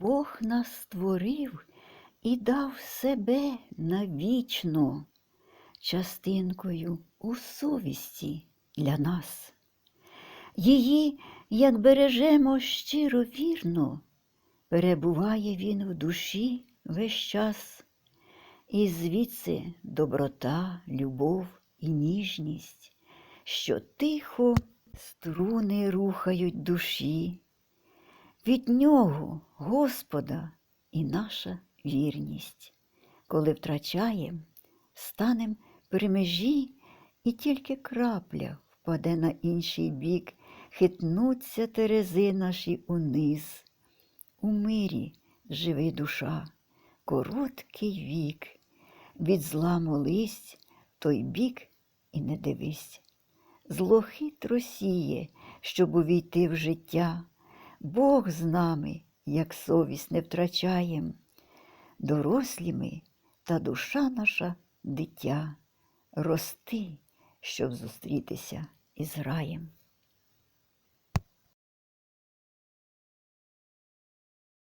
Бог нас створив і дав себе навічно, частинкою у совісті для нас. Її, як бережемо щиро вірно, перебуває він в душі весь час, і звідси доброта, любов і ніжність, що тихо струни рухають душі. Від нього, Господа, і наша вірність. Коли втрачаєм, станем при межі, і тільки крапля впаде на інший бік, хитнуться терези наші униз. У мирі живи душа, короткий вік, від зла молись, той бік і не дивись. Зло хитро сіє, щоб увійти в життя. Бог з нами, як совість не втрачаєм. Дорослі ми та душа наша дитя, рости, щоб зустрітися із раєм.